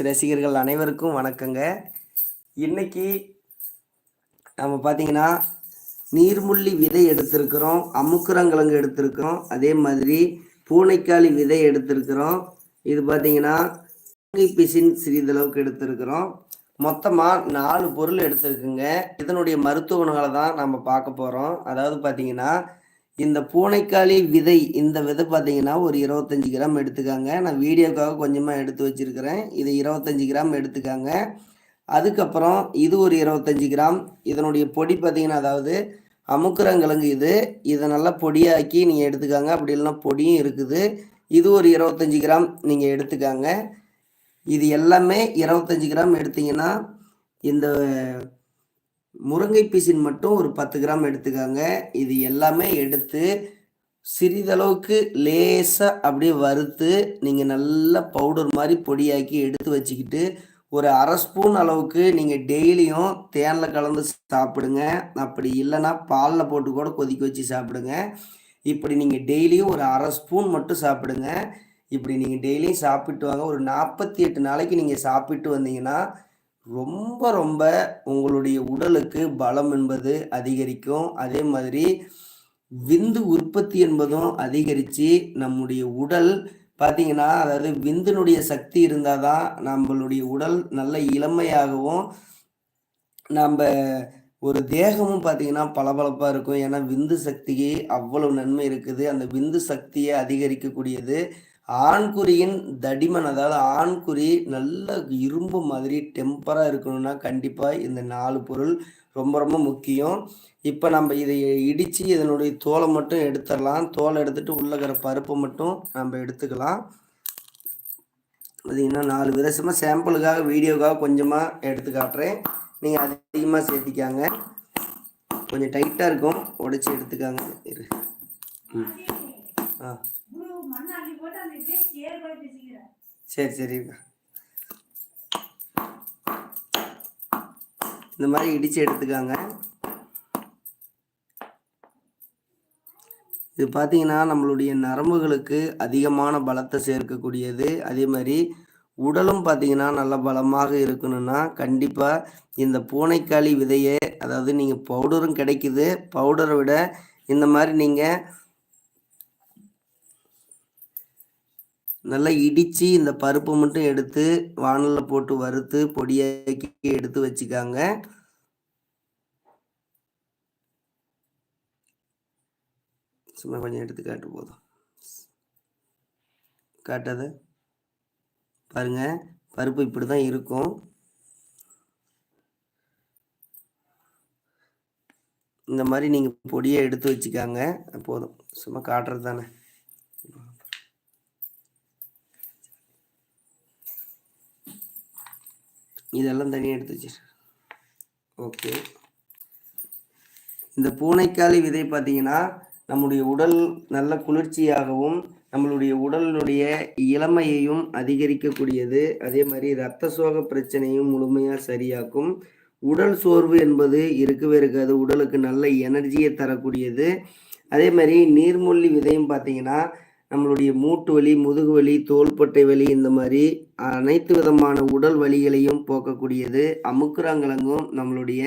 ரசிகர்கள் அனைவருக்கும் வணக்கங்க. இன்னைக்கு நம்ம பார்த்தீங்கன்னா நீர்முள்ளி விதை எடுத்திருக்கிறோம் அமுக்குரங்கிழங்கு எடுத்திருக்கிறோம் அதே மாதிரி பூனைக்காளி விதை எடுத்திருக்கிறோம். இது பார்த்தீங்கன்னா பிசின் சிறிதளவுக்கு எடுத்திருக்கிறோம். மொத்தமாக நாலு பொருள் எடுத்திருக்குங்க. இதனுடைய மருத்துவ குணங்களை தான் நம்ம பார்க்க போகிறோம் அதாவது பார்த்தீங்கன்னா இந்த பூனைக்காளி விதை இந்த விதை பார்த்தீங்கன்னா ஒரு இருபத்தஞ்சி கிராம் எடுத்துக்காங்க. நான் வீடியோக்காக கொஞ்சமாக எடுத்து வச்சிருக்கிறேன். இது இருபத்தஞ்சி கிராம் எடுத்துக்காங்க. அதுக்கப்புறம் இது ஒரு இருபத்தஞ்சி கிராம். இதனுடைய பொடி பார்த்தீங்கன்னா அதாவது அமுக்குரங்கிழங்கு இது. இதை நல்லா பொடியாக்கி நீங்கள் எடுத்துக்காங்க. அப்படி இல்லைன்னா பொடியும் இருக்குது. இது ஒரு இருபத்தஞ்சி கிராம் நீங்கள் எடுத்துக்காங்க. இது எல்லாமே இருபத்தஞ்சி கிராம் எடுத்தீங்கன்னா இந்த முருங்கை பீசின் மட்டும் ஒரு பத்து கிராம் எடுத்துக்காங்க. இது எல்லாமே எடுத்து சிறிதளவுக்கு லேசாக அப்படியே வறுத்து நீங்கள் நல்லா பவுடர் மாதிரி பொடியாக்கி எடுத்து வச்சுக்கிட்டு ஒரு அரை ஸ்பூன் அளவுக்கு நீங்கள் டெய்லியும் தேனில் கலந்து சாப்பிடுங்க. அப்படி இல்லைன்னா பாலில் போட்டு கூட கொதிக்க வச்சு சாப்பிடுங்க. இப்படி நீங்கள் டெய்லியும் ஒரு அரை ஸ்பூன் மட்டும் சாப்பிடுங்க. இப்படி நீங்கள் டெய்லியும் சாப்பிட்டு வாங்க. ஒரு நாற்பத்தி எட்டு நாளைக்கு நீங்கள் சாப்பிட்டு வந்தீங்கன்னா ரொம்ப ரொம்ப உங்களுடைய உடலுக்கு பலம் என்பது அதிகரிக்கும். அதே மாதிரி விந்து உற்பத்தி என்பதும் அதிகரித்து நம்முடைய உடல் பார்த்தீங்கன்னா அதாவது விந்தினுடைய சக்தி இருந்தால் தான் நம்மளுடைய உடல் நல்ல இளமையாகவும் நம்ம ஒரு தேகமும் பார்த்தீங்கன்னா பளபளப்பாக இருக்கும். ஏன்னா விந்து சக்திக்கு அவ்வளவு நன்மை இருக்குது. அந்த விந்து சக்தியை அதிகரிக்கக்கூடியது ஆண்குறியின் தடிமன் அதாவது ஆண்குறி நல்ல இரும்பு மாதிரி டெம்பராக இருக்கணும்னா கண்டிப்பாக இந்த நாலு பொருள் ரொம்ப ரொம்ப முக்கியம். இப்போ நம்ம இதை இடித்து இதனுடைய தோலை மட்டும் எடுத்துடலாம். தோலை எடுத்துட்டு உள்ளக்கிற பருப்பை மட்டும் நம்ம எடுத்துக்கலாம். பார்த்தீங்கன்னா நாலு விதசமாக சாம்பிளுக்காக வீடியோக்காக கொஞ்சமாக எடுத்து காட்டுறேன். நீங்கள் அதிகமாக சேர்த்திக்காங்க. கொஞ்சம் டைட்டாக இருக்கும். உடச்சி எடுத்துக்காங்க. இரு. ம். சரி சரி. இந்த மாதிரி இடித்து எடுத்துக்காங்க. இது பார்த்தீங்கன்னா நம்மளுடைய நரம்புகளுக்கு அதிகமான பலத்தை சேர்க்கக்கூடியது. அதே மாதிரி உடலும் பார்த்தீங்கன்னா நல்ல பலமாக இருக்கணும்னா கண்டிப்பாக இந்த பூனைக்காளி விதையை அதாவது நீங்கள் பவுடரும் கிடைக்குது. பவுடரை விட இந்த மாதிரி நீங்கள் நல்லா இடித்து இந்த பருப்பை மட்டும் எடுத்து வானலில் போட்டு வறுத்து பொடியாக்கி எடுத்து வச்சுக்காங்க. சும்மா கொஞ்சம் எடுத்து காட்டு போதும். காட்டாத? பாருங்க பருப்பு இப்படி தான் இருக்கும். இந்த மாதிரி நீங்கள் பொடியை எடுத்து வச்சுக்காங்க போதும். சும்மா காட்டுறது தானே இதெல்லாம் தனியாக எடுத்து வச்சு ஓகே. இந்த பூனைக்காளி விதை பார்த்தீங்கன்னா நம்முடைய உடல் நல்ல குளிர்ச்சியாகவும் நம்மளுடைய உடலினுடைய இளமையையும் அதிகரிக்கக்கூடியது. அதே மாதிரி இரத்த சோக பிரச்சனையும் முழுமையாக சரியாக்கும். உடல் சோர்வு என்பது இருக்கவே இருக்காது. உடலுக்கு நல்ல எனர்ஜியை தரக்கூடியது. அதே மாதிரி நீர்மொழி விதையும் பார்த்தீங்கன்னா நம்மளுடைய மூட்டு வலி முதுகு வலி தோள்பட்டை வலி இந்த மாதிரி அனைத்து விதமான உடல் வலிகளையும் போக்கக்கூடியது. அமுக்குறாங்கிழங்கும் நம்மளுடைய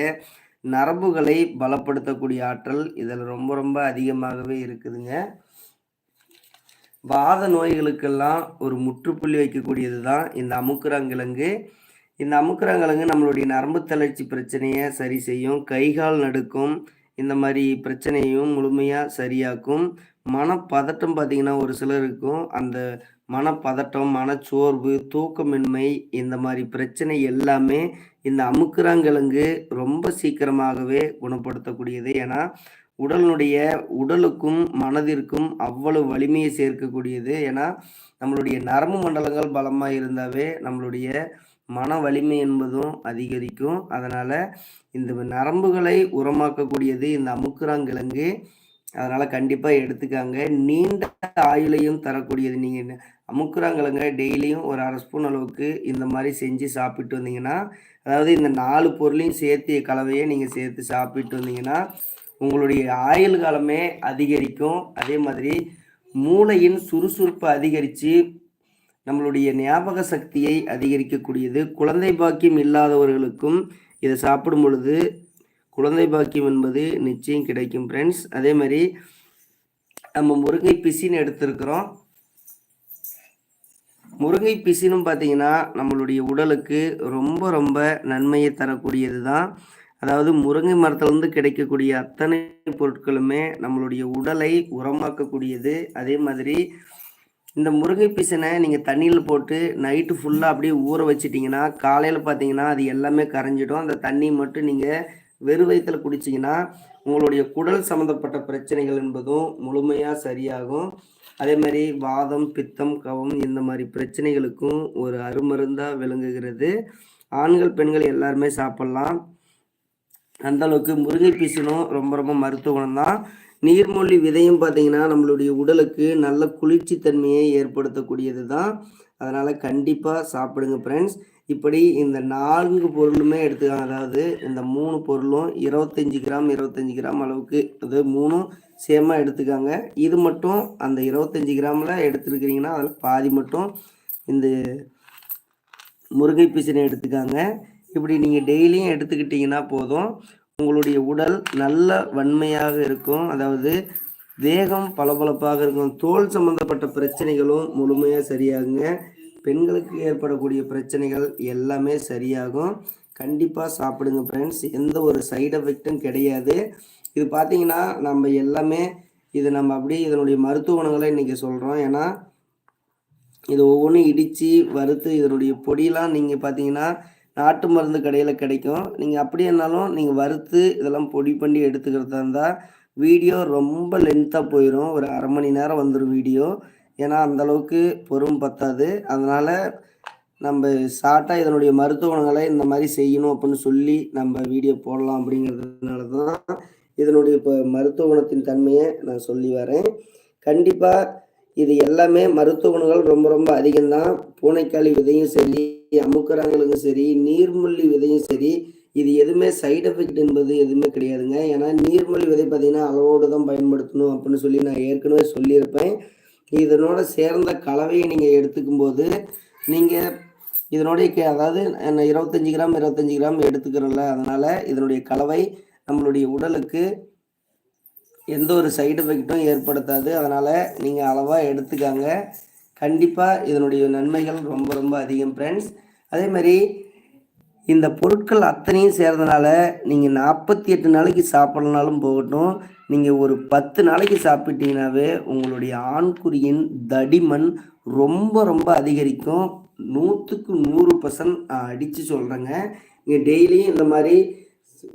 நரம்புகளை பலப்படுத்தக்கூடிய ஆற்றல் இதில் ரொம்ப ரொம்ப அதிகமாகவே இருக்குதுங்க. வாத நோய்களுக்கெல்லாம் ஒரு முற்றுப்புள்ளி வைக்கக்கூடியது தான் இந்த அமுக்குறாங்கிழங்கு இந்த அமுக்குறாங்கிழங்கு நம்மளுடைய நரம்பு தளர்ச்சி பிரச்சனையை சரி செய்யும் கைகால் நடுக்கும் இந்த மாதிரி பிரச்சனையும் முழுமையாக சரியாக்கும். மனப்பதட்டம் பார்த்திங்கன்னா ஒரு சிலருக்கும் அந்த மனப்பதட்டம் மனச்சோர்வு தூக்கமின்மை இந்த மாதிரி பிரச்சனை எல்லாமே இந்த அமுக்குறாங்கிழங்கு ரொம்ப சீக்கிரமாகவே குணப்படுத்தக்கூடியது. ஏன்னா உடலினுடைய உடலுக்கும் மனதிற்கும் அவ்வளவு வலிமையை சேர்க்கக்கூடியது. ஏன்னா நம்மளுடைய நரம்பு மண்டலங்கள் பலமாக இருந்தாவே நம்மளுடைய மன வலிமை என்பதும் அதிகரிக்கும். அதனால் இந்த நரம்புகளை உரமாக்கக்கூடியது இந்த அமுக்குறாங்கிழங்கு. அதனால் கண்டிப்பாக எடுத்துக்காங்க. நீண்ட ஆயுளையும் தரக்கூடியது. நீங்கள் அமுக்குறாங்கிழங்க டெய்லியும் ஒரு அரை ஸ்பூன் அளவுக்கு இந்த மாதிரி செஞ்சு சாப்பிட்டு வந்தீங்கன்னா அதாவது இந்த நாலு பொருளையும் சேர்த்து கலவையை நீங்கள் சேர்த்து சாப்பிட்டு வந்தீங்கன்னா உங்களுடைய ஆயுள் காலமே அதிகரிக்கும். அதே மாதிரி மூளையின் சுறுசுறுப்பை அதிகரித்து நம்மளுடைய ஞாபக சக்தியை அதிகரிக்கக்கூடியது. குழந்தை பாக்கியம் இல்லாதவர்களுக்கும் இதை சாப்பிடும் பொழுது குழந்தை பாக்கியம் என்பது நிச்சயம் கிடைக்கும் ஃப்ரெண்ட்ஸ் அதே மாதிரி நம்ம முருங்கை பிசின்னு எடுத்திருக்கிறோம். முருங்கை பிசினும் பார்த்தீங்கன்னா நம்மளுடைய உடலுக்கு ரொம்ப ரொம்ப நன்மையை தரக்கூடியது தான். அதாவது முருங்கை மரத்துலேருந்து கிடைக்கக்கூடிய அத்தனை பொருட்களுமே நம்மளுடைய உடலை உரமாக்கக்கூடியது. அதே மாதிரி இந்த முருங்கை பிசனை நீங்கள் தண்ணியில் போட்டு நைட்டு ஃபுல்லாக அப்படியே ஊற வச்சிட்டிங்கன்னா காலையில் பார்த்தீங்கன்னா அது எல்லாமே கரைஞ்சிடும். அந்த தண்ணி மட்டும் நீங்கள் வெறும் வயிற்றில் குடிச்சிங்கன்னா உங்களுடைய குடல் சம்மந்தப்பட்ட பிரச்சனைகள் என்பதும் முழுமையாக சரியாகும். அதே மாதிரி வாதம் பித்தம் கவம் இந்த மாதிரி பிரச்சனைகளுக்கும் ஒரு அருமருந்தாக விளங்குகிறது. ஆண்கள் பெண்கள் எல்லாருமே சாப்பிட்லாம். அந்த அளவுக்கு முருங்கை பீசனும் ரொம்ப ரொம்ப மருத்துவ குணம் தான் நீர்மொழி விதையும் பார்த்தீங்கன்னா நம்மளுடைய உடலுக்கு நல்ல குளிர்ச்சி தன்மையை ஏற்படுத்தக்கூடியது தான் அதனால் கண்டிப்பாக சாப்பிடுங்க ஃப்ரெண்ட்ஸ் இப்படி இந்த நான்கு பொருளுமே எடுத்துக்காங்க. அதாவது இந்த மூணு பொருளும் இருபத்தஞ்சி கிராம் இருபத்தஞ்சி கிராம் அளவுக்கு அது மூணும் சேமாக எடுத்துக்காங்க. இது மட்டும் அந்த இருபத்தஞ்சி கிராமில் எடுத்துருக்கிறீங்கன்னா அதில் பாதி மட்டும் இந்த முருங்கை பீசனை எடுத்துக்காங்க. இப்படி நீங்கள் டெய்லியும் எடுத்துக்கிட்டிங்கன்னா போதும். உங்களுடைய உடல் நல்ல வன்மையாக இருக்கும். அதாவது தேகம் பளபளப்பாக இருக்கும். தோல் சம்பந்தப்பட்ட பிரச்சனைகளும் முழுமையாக சரியாகுங்க. பெண்களுக்கு ஏற்படக்கூடிய பிரச்சனைகள் எல்லாமே சரியாகும். கண்டிப்பாக சாப்பிடுங்க ஃப்ரெண்ட்ஸ் எந்த ஒரு சைடு எஃபெக்டும் கிடையாது. இது பார்த்தீங்கன்னா நம்ம எல்லாமே இது நம்ம அப்படியே இதனுடைய மருத்துவ குணங்களை இன்றைக்கி சொல்கிறோம் ஏன்னா இது ஒவ்வொன்றும் இடித்து வறுத்து இதனுடைய பொடியெலாம் நீங்கள் பார்த்தீங்கன்னா நாட்டு மருந்து கடையில் கிடைக்கும். நீங்கள் அப்படின்னாலும் நீங்கள் வறுத்து இதெல்லாம் பொடி பண்ணி எடுத்துக்கிறதா இருந்தால் வீடியோ ரொம்ப லென்த்தாக போயிடும் ஒரு அரை மணி நேரம் வந்துடும் வீடியோ. ஏன்னா அந்தளவுக்கு பொறும் பத்தாது. அதனால் நம்ம ஷார்ட்டாக இதனுடைய மருத்துவ குணங்களை இந்த மாதிரி செய்யணும் அப்படின்னு சொல்லி நம்ம வீடியோ போடலாம் அப்படிங்கிறதுனால தான் இதனுடைய இப்போ மருத்துவ குணத்தின் தன்மையை நான் சொல்லி வரேன். கண்டிப்பாக இது எல்லாமே மருத்துவ குணங்கள் ரொம்ப ரொம்ப அதிகம்தான். பூனைக்காளி விதையும் சரி அமுக்கரங்களுக்கும் சரி நீர்முள்ளி விதையும் சரி இது எதுவுமே சைடு எஃபெக்ட் என்பது எதுவுமே கிடையாதுங்க. ஏன்னா நீர்மொழி விதை பார்த்தீங்கன்னா அளவோடு தான் பயன்படுத்தணும் அப்படின்னு சொல்லி நான் ஏற்கனவே சொல்லியிருப்பேன். இதனோட சேர்ந்த கலவையை நீங்கள் எடுத்துக்கும் போது நீங்கள் இதனுடைய அதாவது இருபத்தஞ்சி கிராம் இருபத்தஞ்சி கிராம் எடுத்துக்கிறோம்ல அதனால் இதனுடைய கலவை நம்மளுடைய உடலுக்கு எந்த ஒரு சைடு எஃபெக்ட்டும் ஏற்படுத்தாது. அதனால் நீங்கள் அளவாக எடுத்துக்காங்க. கண்டிப்பாக இதனுடைய நன்மைகள் ரொம்ப ரொம்ப அதிகம் ஃப்ரெண்ட்ஸ் அதே மாதிரி இந்த பொருட்கள் அத்தனையும் சேர்றதுனால நீங்கள் நாற்பத்தி எட்டு நாளைக்கு சாப்பிட்லனாலும் போகட்டும். நீங்கள் ஒரு பத்து நாளைக்கு சாப்பிட்டீங்கன்னாவே உங்களுடைய ஆண்குறியின் தடிமன் ரொம்ப ரொம்ப அதிகரிக்கும். நூற்றுக்கு நூறு பர்சன்ட் அடித்து சொல்கிறேங்க நீங்கள் டெய்லியும் இந்த மாதிரி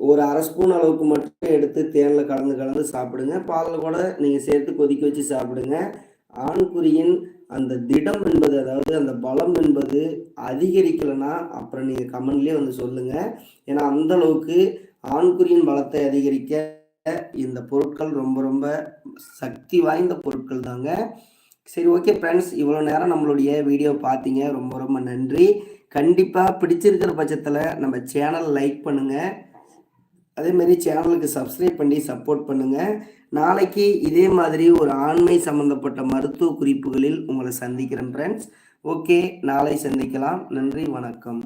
ஒரு அரை ஸ்பூன் அளவுக்கு மட்டும் எடுத்து தேனில் கலந்து கலந்து சாப்பிடுங்க. பாலில் கூட நீங்கள் சேர்த்து கொதிக்க வச்சு சாப்பிடுங்க. ஆண்குறியின் அந்த திடம் என்பது அதாவது அந்த பலம் என்பது அதிகரிக்கலைன்னா அப்புறம் நீங்கள் கமெண்ட்லேயே வந்து சொல்லுங்கள் ஏன்னா அந்த அளவுக்கு ஆண்குறியின் பலத்தை அதிகரிக்க இந்த பொருட்கள் ரொம்ப ரொம்ப சக்தி வாய்ந்த பொருட்கள் தாங்க. சரி ஓகே ஃப்ரெண்ட்ஸ் இவ்வளோ நேரம் நம்மளுடைய வீடியோ பார்த்தீங்க. ரொம்ப ரொம்ப நன்றி. கண்டிப்பாக பிடிச்சிருக்கிற பட்சத்தில் நம்ம சேனல் லைக் பண்ணுங்கள் அதேமாரி சேனலுக்கு சப்ஸ்கிரைப் பண்ணி சப்போர்ட் பண்ணுங்கள் நாளைக்கு இதே மாதிரி ஒரு ஆண்மை சம்மந்தப்பட்ட மருத்துவ குறிப்புகளில் உங்களை சந்திக்கிறேன் ஃப்ரெண்ட்ஸ் ஓகே நாளை சந்திக்கலாம். நன்றி வணக்கம்.